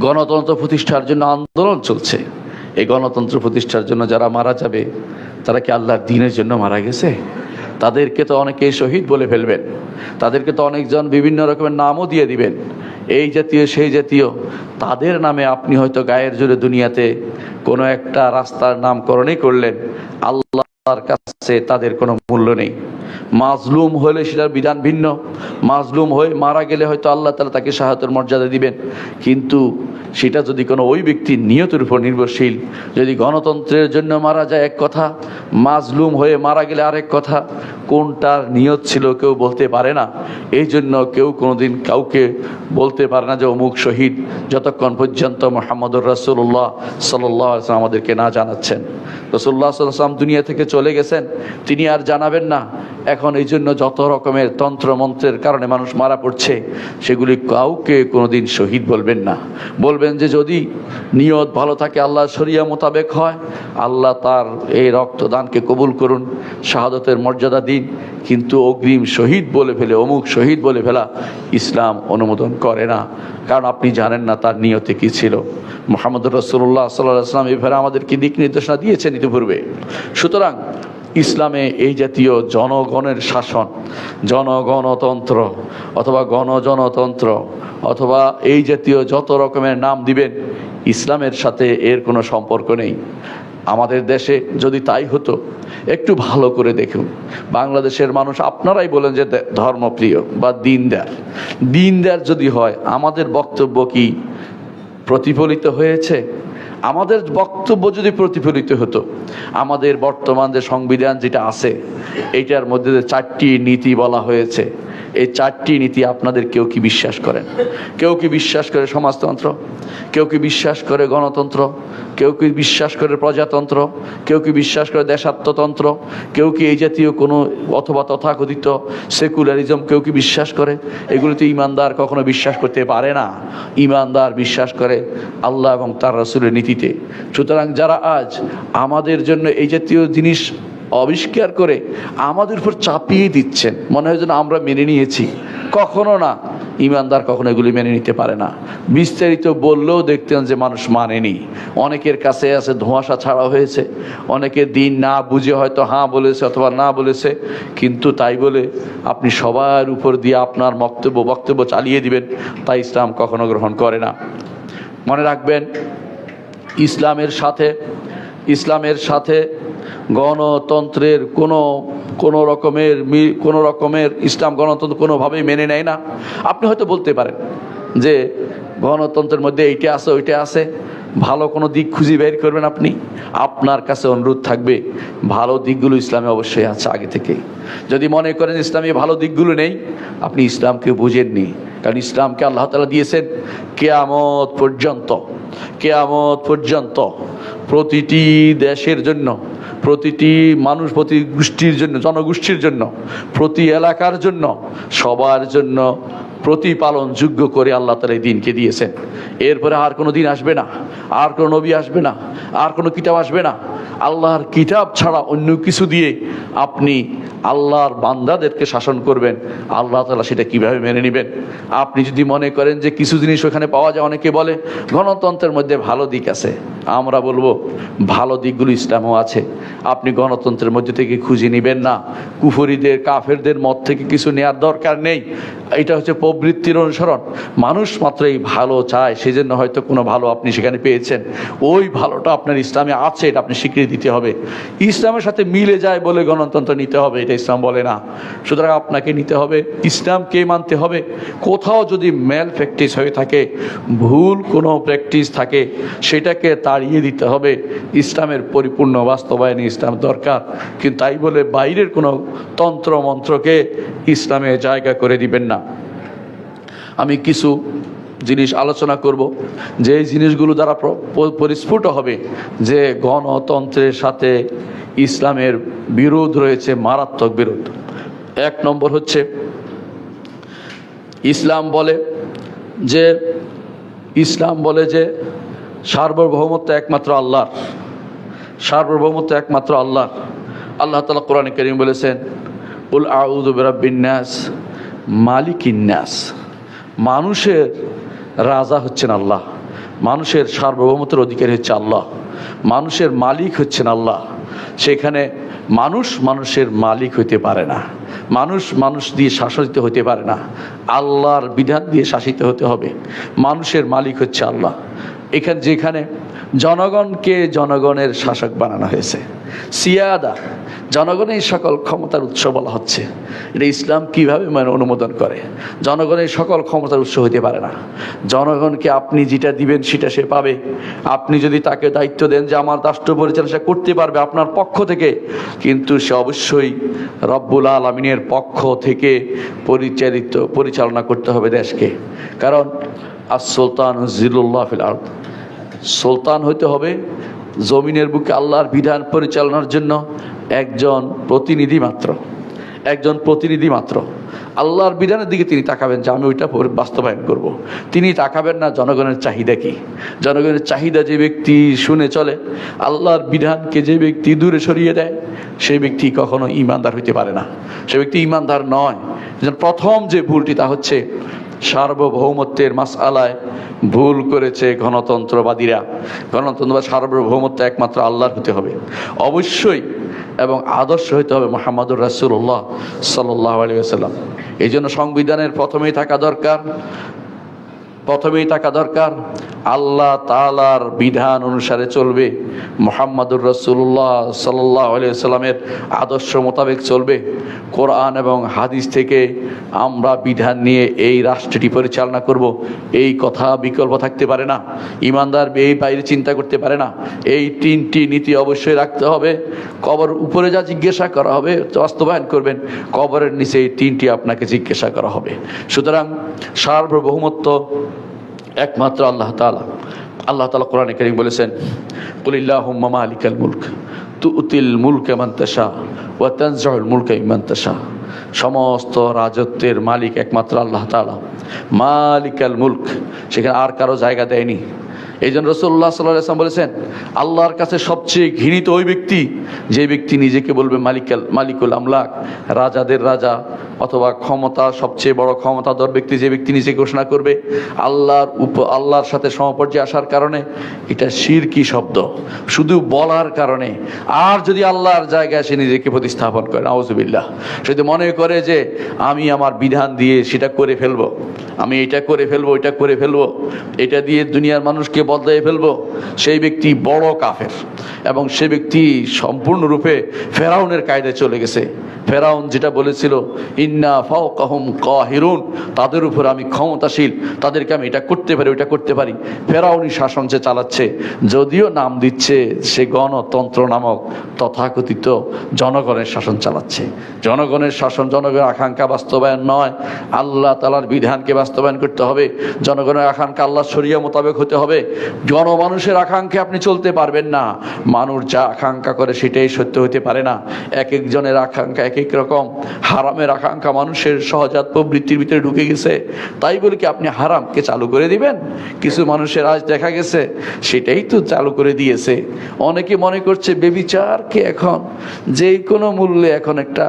গণতন্ত্র প্রতিষ্ঠার জন্য আন্দোলন চলছে। এই গণতন্ত্র প্রতিষ্ঠার জন্য যারা মারা যাবে, তারা কি আল্লাহর দিনের জন্য মারা গেছে? তাদেরকে তো অনেকে শহীদ বলে ফেলবেন। তাদেরকে তো অনেকজন বিভিন্ন রকমের নামও দিয়ে দিবেন। এই জাতীয়, সেই জাতীয়, তাদের নামে আপনি হয়তো গায়ের জোরে দুনিয়াতে কোনো একটা রাস্তার নামকরণই করলেন। আল্লাহর কাছে তাদের কোনো মূল্য নেই। মাজলুম হলে সেটার বিধান ভিন্ন। মাজলুম হয়ে মারা গেলে হয়তো আল্লাহ তালা তাকে সাহায্যের মর্যাদা দিবেন। কিন্তু সেটা যদি কোনো ওই ব্যক্তির নিয়তের উপর নির্ভরশীল, যদি গণতন্ত্রের জন্য মারা যায় এক কথা, মাজলুম হয়ে মারা গেলে আরেক কথা কোনটার নিয়ত ছিল কেউ বলতে পারে না। এই জন্য কেউ কোনোদিন কাউকে বলতে পারে না যে অমুক শহীদ যতক্ষণ পর্যন্ত মোহাম্মদুর রাসুল্লাহ সাল্লাহ আসলাম আমাদেরকে না জানাচ্ছেন। রসুল্লাহ সাল্লাম দুনিয়া থেকে চলে গেছেন, তিনি আর জানাবেন না। এখন এই জন্য যত রকমের তন্ত্র মন্ত্রের কারণে মানুষ মারা পড়ছে, সেগুলি কাউকে কোনোদিন শহীদ বলবেন না। বলবেন যে যদি নিয়ত ভালো থাকে আল্লাহ শরিয়া মোতাবেক হয়, আল্লাহ তার এই রক্তদানকে কবুল করুন, শাহাদতের মর্যাদা দিন কিন্তু অগ্রিম শহীদ বলে ফেলে, অমুক শহীদ বলে ফেলা ইসলাম অনুমোদন করে না। কারণ আপনি জানেন না তার নিয়তে কি ছিল। মোহাম্মদ রসুল্লাহ সাল্লাহ আসলাম এভাবে আমাদেরকে দিক নির্দেশনা দিয়েছেন ইতিপূর্বে। সুতরাং ইসলামে এই জাতীয় জনগণের শাসন, জনগণতন্ত্র অথবা গণজনতন্ত্র অথবা এই জাতীয় যত রকমের নাম দিবেন, ইসলামের সাথে এর কোনো সম্পর্ক নেই। আমাদের দেশে যদি তাই হতো, একটু ভালো করে দেখুন। বাংলাদেশের মানুষ আপনারাই বলেন যে ধর্মপ্রিয় বা দিনদার। দিনদার যদি হয়, আমাদের বক্তব্য কি প্রতিফলিত হয়েছে? আমাদের বক্তব্য যদি প্রতিফলিত হতো, আমাদের বর্তমান যে সংবিধান যেটা আছে এইটার মধ্যে চারটি নীতি বলা হয়েছে এই চারটি নীতি আপনাদের কেউ কি বিশ্বাস করেন কেউ কি বিশ্বাস করে সমাজতন্ত্র? কেউ কি বিশ্বাস করে গণতন্ত্র? কেউ কি বিশ্বাস করে প্রজাতন্ত্র? কেউ কি বিশ্বাস করে দেশাত্মতন্ত্র? কেউ কি এই জাতীয় কোনো অথবা তথাকথিত সেকুলারিজম কেউ কি বিশ্বাস করে? এগুলিতে ইমানদার কখনো বিশ্বাস করতে পারে না। ইমানদার বিশ্বাস করে আল্লাহ এবং তার রসুলের নীতিতে। সুতরাং যারা আজ আমাদের জন্য এই জাতীয় জিনিস আবিষ্কার করে আমাদের উপর চাপিয়ে দিচ্ছেন। মনে হয় যেন আমরা মেনে নিয়েছি। কখনো না। ইমানদার কখনো এগুলি মেনে নিতে পারে না। বিস্তারিত বললেও দেখতেন যে মানুষ মানেনি। অনেকের কাছে আছে ধোঁয়াশা ছাড়া হয়েছে। অনেকে দিন না বুঝে হয়তো হাঁ বলেছে অথবা না বলেছে। কিন্তু তাই বলে আপনি সবার উপর দিয়ে আপনার বক্তব্য বক্তব্য চালিয়ে দিবেন। তাই ইসলাম কখনো গ্রহণ করে না। মনে রাখবেন, ইসলামের সাথে ইসলামের সাথে গণতন্ত্রের কোনো কোনো রকমের কোনো রকমের ইসলাম গণতন্ত্র কোনোভাবেই মেনে নেয় না। আপনি হয়তো বলতে পারেন যে গণতন্ত্রের মধ্যে এইটা আছে, ওইটা আছে। ভালো কোনো দিক খুঁজে বের করবেন আপনি। আপনার কাছে অনুরোধ থাকবে, ভালো দিকগুলো ইসলামে অবশ্যই আছে আগে থেকেই। যদি মনে করেন ইসলামে ভালো দিকগুলো নেই, আপনি ইসলামকে বুঝেননি। কারণ ইসলামকে আল্লাহ তালা দিয়েছেন কেয়ামত পর্যন্ত কেয়ামত পর্যন্ত প্রতিটি দেশের জন্য। প্রতিটি মানুষ প্রতি গোষ্ঠীর জন্য জনগোষ্ঠীর জন্য প্রতি এলাকার জন্য সবার জন্য প্রতিপালন যোগ্য করে আল্লাহ তালা এই দিনকে দিয়েছেন। এরপরে আর কোনো দিন আসবে না, আর কোনো নবী আসবে না, আর কোনো কিতাব আসবে না। আল্লাহর কিতাব ছাড়া অন্য কিছু দিয়ে আপনি আল্লাহর বান্দাদেরকে শাসন করবেন, আল্লাহ তালা সেটা কীভাবে মেনে নেবেন? আপনি যদি মনে করেন যে কিছু জিনিস ওখানে পাওয়া যায়, অনেকে বলে, গণতন্ত্রের মধ্যে ভালো দিক আছে। আমরা বলব, ভালো দিকগুলো ইসলামও আছে। আপনি গণতন্ত্রের মধ্যে থেকে খুঁজে নেবেন না। কুফরিদের, কাফেরদের মত থেকে কিছু নেওয়ার দরকার নেই। এটা হচ্ছে প্রবৃত্তির অনুসরণ। মানুষ মাত্র এই ভালো চায়, সেজন্য হয়তো কোনো ভালো আপনি সেখানে পেয়েছেন। ওই ভালোটা আপনার ইসলামে আছে, এটা আপনি স্বীকৃতি দিতে হবে। ইসলামের সাথে মিলে যায় বলে গণতন্ত্র নিতে হবে, এটা ইসলাম বলে না। সুতরাং আপনাকে নিতে হবে, ইসলামকে মানতে হবে। কোথাও যদি ম্যাল প্র্যাকটিস হয়ে থাকে, ভুল কোনো প্র্যাকটিস থাকে, সেটাকে তাড়িয়ে দিতে হবে। ইসলামের পরিপূর্ণ বাস্তবায়নে ইসলাম দরকার। কিন্তু তাই বলে বাইরের কোনো তন্ত্র মন্ত্রকে ইসলামে জায়গা করে দিবেন না। আমি কিছু জিনিস আলোচনা করব। যে জিনিসগুলো দ্বারা পরিস্ফুট হবে যে গণতন্ত্রের সাথে ইসলামের বিরোধ রয়েছে, মারাত্মক বিরোধ। এক নম্বর হচ্ছে, ইসলাম বলে যে, ইসলাম বলে যে সার্বভৌমত্ব একমাত্র আল্লাহর। সার্বভৌমত্ব একমাত্র আল্লাহর। আল্লাহ তালা কোরআন করিম বলেছেন, উল আউদ বেরাবিন্যাস মালিক ইন্যাস মানুষের রাজা হচ্ছেন আল্লাহ। মানুষের সার্বভৌমত্বের অধিকারী হচ্ছে আল্লাহ। মানুষের মালিক হচ্ছেন আল্লাহ। সেখানে মানুষ মানুষের মালিক হইতে পারে না। মানুষ মানুষ দিয়ে শাসিত হতে পারে না। আল্লাহর বিধান দিয়ে শাসিত হতে হবে। মানুষের মালিক হচ্ছে আল্লাহ। এখানে যেখানে জনগণকে জনগণের শাসক বানানো হয়েছে। সিয়াদা, জনগণের সকল ক্ষমতার উৎস বলা হচ্ছে। এটা ইসলাম কীভাবে মানে অনুমোদন করে? জনগণের সকল ক্ষমতার উৎস হতে পারে না। জনগণকে আপনি যেটা দিবেন সেটা সে পাবে। আপনি যদি তাকে দায়িত্ব দেন যে আমার রাষ্ট্র পরিচালনা করতে পারবে আপনার পক্ষ থেকে, কিন্তু সে অবশ্যই রব্বুল আলমিনের পক্ষ থেকে পরিচালিত পরিচালনা করতে হবে দেশকে। কারণ আর সুলতান জিল্লাহ ফিল আর্দ সুলতান হইতে হবে জমিনের বুকে আল্লাহর বিধান পরিচালনার জন্য একজন প্রতিনিধি মাত্র। একজন প্রতিনিধি মাত্র। আল্লাহর বিধানের দিকে তিনি তাকাবেন, যে আমি ওইটা বাস্তবায়ন করব। তিনি তাকাবেন না, জনগণের চাহিদা কি? জনগণের চাহিদা যে ব্যক্তি শুনে চলে, আল্লাহর বিধানকে যে ব্যক্তি দূরে সরিয়ে দেয়, সেই ব্যক্তি কখনো ইমানদার হইতে পারে না। সে ব্যক্তি ইমানদার নয়। প্রথম যে ভুলটি, তা হচ্ছে সার্বভৌমত্বের মাস আলায় ভুল করেছে গণতন্ত্রবাদীরা। গণতন্ত্র বা সার্বভৌমত্ব একমাত্র আল্লাহর হতে হবে। অবশ্যই এবং আদর্শ হইতে হবে মোহাম্মদুর রাসুল্লাহ সাল্লাহ আলী আসাল্লাম এই জন্য সংবিধানের প্রথমেই থাকা দরকার, প্রথমেই থাকা দরকার আল্লাহ তালার বিধান অনুসারে চলবে। মোহাম্মদুর রসুল্লাহ সাল্লাহ সাল্লামের আদর্শ মোতাবেক চলবে। কোরআন এবং হাদিস থেকে আমরা বিধান নিয়ে এই রাষ্ট্রটি পরিচালনা করব। এই কথা বিকল্প থাকতে পারে না। ইমানদার এই বাইরে চিন্তা করতে পারে না। এই তিনটি নীতি অবশ্যই রাখতে হবে। কবর উপরে যা জিজ্ঞাসা করা হবে বাস্তবায়ন করবেন। কবরের নিচে এই তিনটি আপনাকে জিজ্ঞাসা করা হবে। সুতরাং সার্বভৌমত্ব একমাত্র আল্লাহ তালা আল্লাহ তালা কোরআন করিম বলেছেন কুলিল্লাহ মালিকাল মুলক তু উতিল মুলকে মান্তাসা ও তানজাহুল মুলকে ইমান্তাসা সমস্ত রাজত্বের মালিক একমাত্র আল্লাহ তালা মালিকাল মুলক, সেখানে আর কারও জায়গা দেয়নি। এই জন্য রসুল্লাহ সাল্লাহ আসলাম বলেছেন, আল্লাহর কাছে সবচেয়ে ঘৃণিত ওই ব্যক্তি, যে ব্যক্তি নিজেকে বলবে মালিকাল, মালিকুল আমলাক, রাজাদের রাজা অথবা ক্ষমতা সবচেয়ে বড় ক্ষমতাধর ব্যক্তি যে ব্যক্তি নিজে ঘোষণা করবে, আল্লাহর উপ, আল্লাহর সাথে সমপর্যায়ে আসার কারণে এটা শিরকি শব্দ। শুধু বলার কারণে। আর যদি আল্লাহর জায়গায় সে নিজেকে প্রতিস্থাপন করে নওয়াজবিল্লাহ সে যদি মনে করে যে আমি আমার বিধান দিয়ে সেটা করে ফেলব, আমি এটা করে ফেলব এটা করে ফেলব, এটা দিয়ে দুনিয়ার মানুষকে বদলাই ফেলব। সেই ব্যক্তি বড় কাফের এবং সে ব্যক্তি সম্পূর্ণরূপে ফেরাউনের কায়দায় চলে গেছে। ফেরাউন যেটা বলেছিল, ইন্না ফাও কাহম কাহিরুন তাদের উপর আমি ক্ষমতাশীল, তাদেরকে আমি এটা করতে পারি, ওইটা করতে পারি। ফেরাউনি শাসন সে চালাচ্ছে, যদিও নাম দিচ্ছে সে গণতন্ত্র নামক তথাকথিত জনগণের শাসন চালাচ্ছে। জনগণের শাসন জনগণের আকাঙ্ক্ষা বাস্তবায়ন নয়। আল্লাহ তালার বিধানকে বাস্তবায়ন করতে হবে। জনগণের আকাঙ্ক্ষা আল্লাহ শরিয়া মোতাবেক হতে হবে। জনমানুষের আকাঙ্ক্ষা আপনি চলতে পারবেন না। মানুষ যা আকাঙ্ক্ষা করে সেটাই সত্য হতে পারে না। এক একজনের আকাঙ্ক্ষা এক এক রকম। হারামের আকাঙ্ক্ষা মানুষের সহজাত প্রবৃত্তির ভিতরে ঢুকে গেছে। তাই বলে কি আপনি হারামকে চালু করে দিবেন? কিছু মানুষের আজ দেখা গেছে, সেটাই তো চালু করে দিয়েছে। অনেকে মনে করছে বেবিচারকে এখন যে কোনো মূল্যে এখন একটা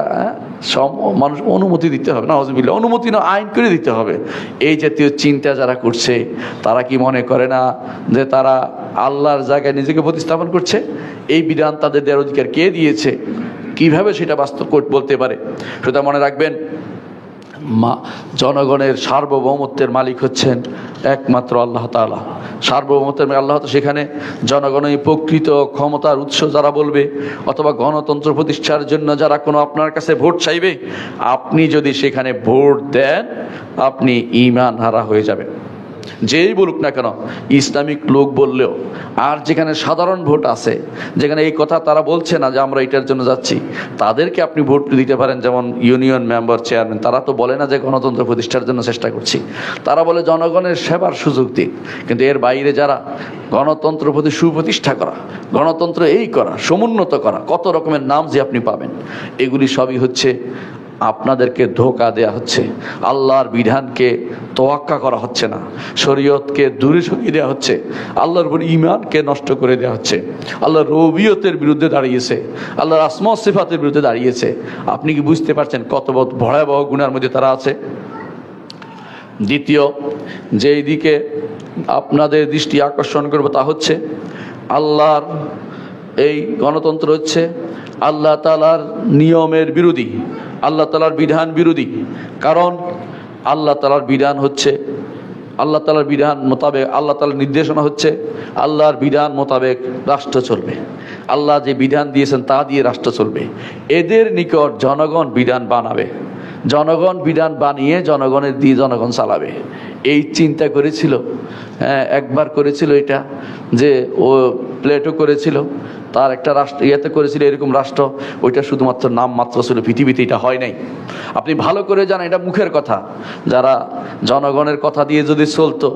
সম, মানুষ অনুমতি দিতে হবে না হজবিল্লা অনুমতি না, আইন করে দিতে হবে। এই জাতীয় চিন্তা যারা করছে, তারা কি মনে করে না যে তারা আল্লাহর জায়গায় নিজেকে প্রতিস্থাপন করছে, এই বিধান তাদের দেওয়ার অধিকার কে দিয়েছে? কীভাবে সেটা বাস্তব বলতে পারে? সুতরাং মনে রাখবেন, মা, জনগণের সার্বভৌমত্বের মালিক হচ্ছেন একমাত্র আল্লাহ তাআলা। সার্বভৌমত্বের আল্লাহ সেখানে জনগণের প্রকৃত ক্ষমতার উৎস যারা বলবে, অথবা গণতন্ত্র প্রতিষ্ঠার জন্য যারা কোনো আপনার কাছে ভোট চাইবে, আপনি যদি সেখানে ভোট দেন, আপনি ইমান হারা হয়ে যাবেন। যেই বলুক না কেন, ইসলামিক লোক বললেও, আর যেখানে সাধারণ ভোট আছে, যেখানে এই কথা তারা বলছে না যে আমরা এটার জন্য যাচ্ছি, তাদেরকে আপনি ভোট দিতে পারেন যেমন ইউনিয়ন মেম্বার, চেয়ারম্যান, তারা তো বলে না যে গণতন্ত্র প্রতিষ্ঠার জন্য চেষ্টা করছি। তারা বলে জনগণের সেবার সুযোগ দিন, কিন্তু এর বাইরে যারা গণতন্ত্র প্রতি সুপ্রতিষ্ঠা করা, গণতন্ত্র এই করা, সমুন্নত করা, কত রকমের নাম যে আপনি পাবেন, এগুলি সবই হচ্ছে আপনাদেরকে ধোকা দেয়া হচ্ছে। আল্লাহর বিধানকে তোয়াক্কা করা হচ্ছে না। শরীয়তকে দূরে সরিয়ে দেওয়া হচ্ছে। আল্লাহর উপর ইমানকে নষ্ট করে দেওয়া হচ্ছে। আল্লাহর রবিয়তের বিরুদ্ধে দাঁড়িয়েছে। আল্লাহর আসমা সিফাতের বিরুদ্ধে দাঁড়িয়েছে। আপনি কি বুঝতে পারছেন কত ভয়াবহ গুণের মধ্যে তারা আছে? দ্বিতীয়, যেই দিকে আপনাদের দৃষ্টি আকর্ষণ করব তা হচ্ছে, আল্লাহর এই গণতন্ত্র হচ্ছে আল্লাহ তালার নিয়মের বিরোধী, আল্লাহ তালার বিধান বিরোধী। কারণ আল্লাহ তালার বিধান হচ্ছে, আল্লাহ তালার বিধান মোতাবেক, আল্লাহ তালার নির্দেশনা হচ্ছে, আল্লাহর বিধান মোতাবেক রাষ্ট্র চলবে। আল্লাহ যে বিধান দিয়েছেন তা দিয়ে রাষ্ট্র চলবে। এদের নিকট জনগণ বিধান বানাবে। জনগণ বিধান বানিয়ে জনগণের দিয়ে জনগণ চালাবে। এই চিন্তা করেছিল হ্যাঁ একবার করেছিল এটা, যে ও প্লেটো করেছিল, তার একটা রাষ্ট্র, ইয়েতে করেছিল এরকম রাষ্ট্র, ওইটা শুধুমাত্র নাম মাত্র ছিল, পৃথিবীতে এটা হয় নাই। আপনি ভালো করে জানেন, এটা মুখের কথা, যারা জনগণের কথা দিয়ে যদি চলতো,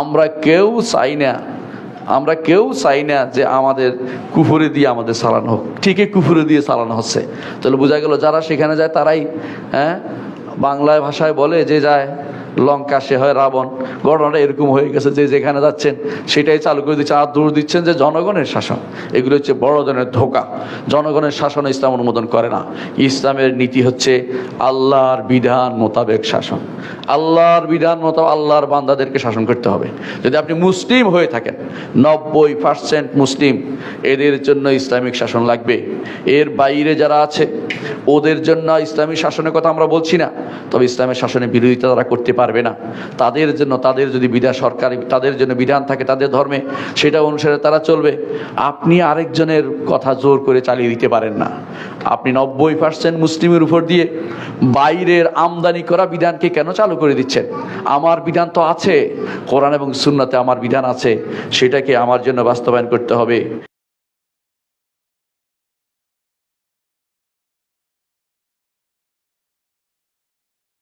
আমরা কেউ চাই না আমরা কেউ চাই না যে আমাদের কুফুরে দিয়ে আমাদের চালানো হোক। ঠিকই কুফুরে দিয়ে চালানো হচ্ছে। তাহলে বোঝা গেল যারা সেখানে যায় তারাই হ্যাঁ? বাংলা ভাষায় বলে যে যায় লঙ্কা সে হয় রাবণ ঘটনাটা এরকম হয়ে গেছে যে যেখানে যাচ্ছেন সেটাই চালু করে দিচ্ছে। আর দূর দিচ্ছেন যে জনগণের শাসন। এগুলো হচ্ছে বড় ধরনের ধোকা। জনগণের শাসন ইসলাম অনুমোদন করে না। ইসলামের নীতি হচ্ছে আল্লাহর বিধান মোতাবেক শাসন। আল্লাহর বিধান মোতাবেক আল্লাহর বান্দাদেরকে শাসন করতে হবে। যদি আপনি মুসলিম হয়ে থাকেন, নব্বই পার্সেন্ট মুসলিম, এদের জন্য ইসলামিক শাসন লাগবে। এর বাইরে যারা আছে, ওদের জন্য ইসলামী শাসনের কথা আমরা বলছি না। তবে ইসলামের শাসনের বিরোধিতা তারা করতে পারবে না। তাদের জন্য, তাদের যদি বিধান সরকারি, তাদের জন্য বিধান থাকে, তাদের ধর্মে, সেটা অনুসারে তারা চলবে। আপনি আরেকজনের কথা জোর করে চালিয়ে দিতে পারেন না। আপনি নব্বই পার্সেন্ট মুসলিমের উপর দিয়ে বাইরের আমদানি করা বিধানকে কেন চালু করে দিচ্ছেন? আমার বিধান তো আছে। কোরআন এবং সুন্নাতে আমার বিধান আছে। সেটাকে আমার জন্য বাস্তবায়ন করতে হবে।